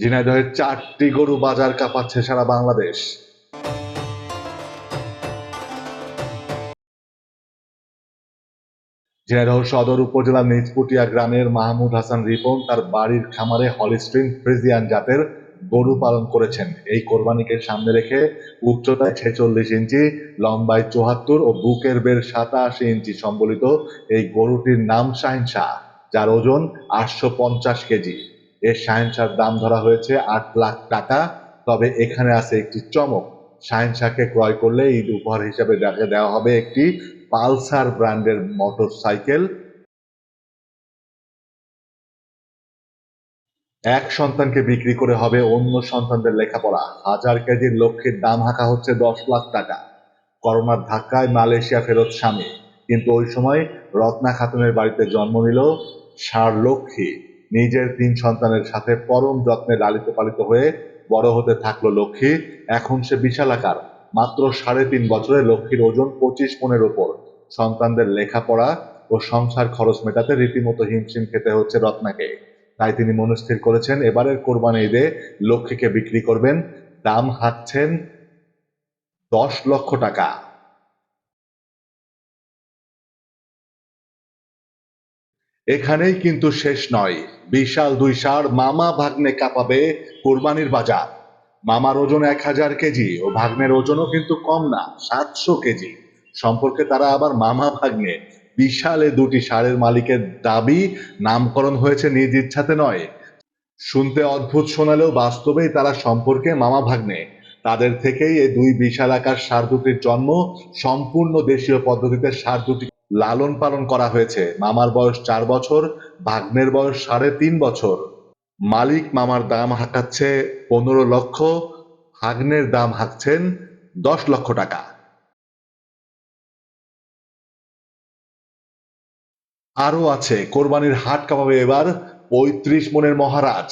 ঝিনাইদহের চারটি গরু বাজার কাঁপাচ্ছে সারা বাংলাদেশ। ঝিনাইদহ সদর উপজেলার নিজপুটিয়া গ্রামের মাহমুদ হাসান রিপন তার বাড়ির খামারে হলিস্ট্রিন ফ্রিজিয়ান জাতের গরু পালন করেছেন। এই কোরবানিকে সামনে রেখে উচ্চতায় ছেচল্লিশ ইঞ্চি, লম্বায় চুহাত্তর ও বুকের বের সাতাশি ইঞ্চি সম্বলিত এই গরুটির নাম শাহিনশাহ, যার ওজন আটশো পঞ্চাশ কেজি। এর শাহিনশার দাম ধরা হয়েছে আট লাখ টাকা। তবে এখানে আছে একটি চমক। শাহিনশাকে ক্রয় করলে ঈদ উপহার হিসাবে দেখা দেওয়া হবে একটি পালসার ব্র্যান্ডের মোটর সাইকেল এক সন্তানকে বিক্রি করে হবে অন্য সন্তানদের লেখাপড়া। হাজার কেজির লক্ষ্যের দাম হাঁকা হচ্ছে দশ লাখ টাকা। করোনার ধাক্কায় মালয়েশিয়া ফেরত স্বামী। কিন্তু ওই সময় রত্না খাতুনের বাড়িতে জন্ম নিল সার লক্ষ্মী। নিজের তিন সন্তানের সাথে পরম যত্নে লালিত পালিত হয়ে বড় হতে থাকল লক্ষ্মী। এখন সে বিশালাকার। মাত্র সাড়ে তিন বছরে লক্ষ্মীর ওজন পঁচিশ পনেরো ওপর। সন্তানদের লেখাপড়া ও সংসার খরচ মেটাতে রীতিমতো হিমশিম খেতে হচ্ছে রত্নাকে। তাই তিনি মনস্থির করেছেন, এবারের কোরবানি ঈদে লক্ষ্মীকে বিক্রি করবেন। দাম হাঁকছেন দশ লক্ষ টাকা। এখানেই কিন্তু শেষ নয়। বিশাল দুই সার মামা ভাগ্নে কাঁপাবে কোরবানির বাজার। মামার ওজন এক হাজার কেজি ও ভাগ্নের ওজনও কিন্তু কম না, সাতশো কেজি। সম্পর্কে তারা আবার মামা ভাগ্নে বিশাল দুটি সারের মালিকের দাবি, নামকরণ হয়েছে নিজ ইচ্ছাতে নয়। শুনতে অদ্ভুত শোনালেও বাস্তবেই তারা সম্পর্কে মামা ভাগ্নে। তাদের থেকেই এই দুই বিশাল আকার সার দুটির জন্ম সম্পূর্ণ দেশীয় পদ্ধতিতে সার দুটি লালন পালন করা হয়েছে। মামার বয়স চার বছর ভাগ্নের বয়স সাড়ে তিন বছর। মালিক মামার দাম হাঁকাচ্ছে পনেরো লক্ষ, ভাগ্নের দাম হাঁকছেন দশ লক্ষ টাকা। আরও আছে, কোরবানির হাট কাঁপাবে এবার পঁয়ত্রিশ মনের মহারাজ।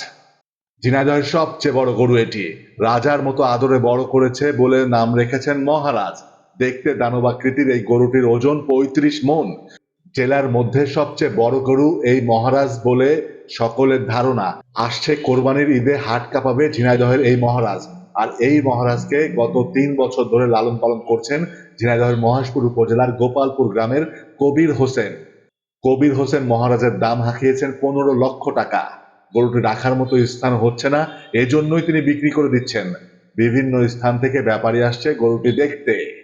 ঝিনাইদহের সবচেয়ে বড় গরু এটি। রাজার মতো আদরে বড় করেছে বলে নাম রেখেছেন মহারাজ। দেখতে দানবাকৃতির এই গরুটির ওজন পঁয়ত্রিশ মন। জেলার মধ্যে সবচেয়ে বড় গরু এই মহারাজ বলে সকলের ধারণা। আসছে কোরবানির ঈদে হাট কাঁপাবে ঝিনাইদহের এই মহারাজ। আর এই মহারাজকে গত তিন বছর ধরে লালন পালন করছেন ঝিনাইদহের মহেশপুর উপজেলার গোপালপুর গ্রামের কবির হোসেন। কবির হোসেন মহারাজের দাম হাঁকিয়েছেন পনেরো লক্ষ টাকা। গরুটি রাখার মতো স্থান হচ্ছে না, এজন্যই তিনি বিক্রি করে দিচ্ছেন। বিভিন্ন স্থান থেকে ব্যাপারী আসছে গরুটি দেখতে।